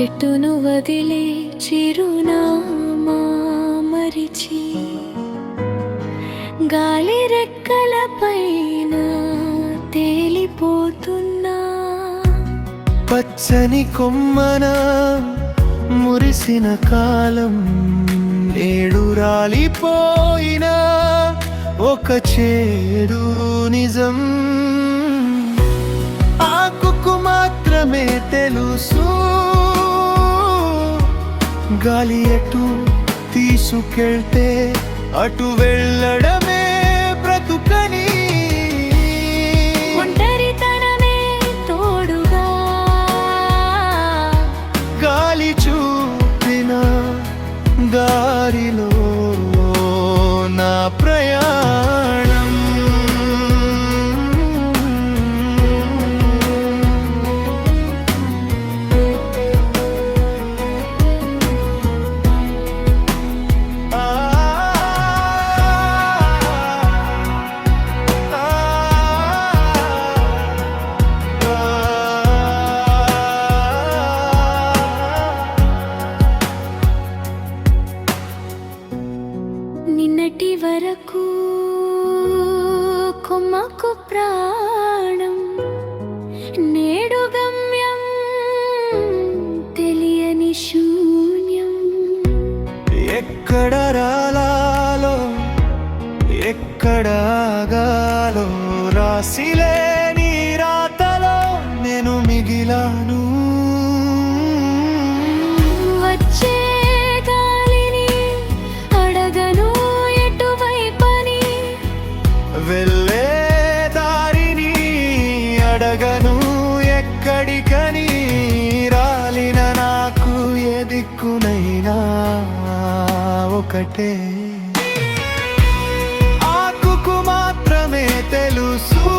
చెట్టును వదిలే చిరునామా మరిచి గాలి రెక్కల పైన తేలిపోతున్నా. పచ్చని కొమ్మన మురిసిన కాలం నేడు రాలిపోయిన ఒక చేడు నిజం. ఆకుకు మాత్రమే తెలుసు గాలి ఎటు తీసుకెళ్తే అటు వెళ్ళడమే బ్రతుకని ఒంటరితనమే తోడుగా గాలి చూపిన దారిలో నా ప్రయాణం నిన్నటి కొమ్మకు ప్రాణం. నేడు గమ్యం తెలియని శూన్యం. ఎక్కడ రాలాలో ఎక్కడ ఆగాలో రాసిలేని రాతలో నేను మిగిలాను. ఒకటే ఆకుకు మాత్రమే తెలుసు.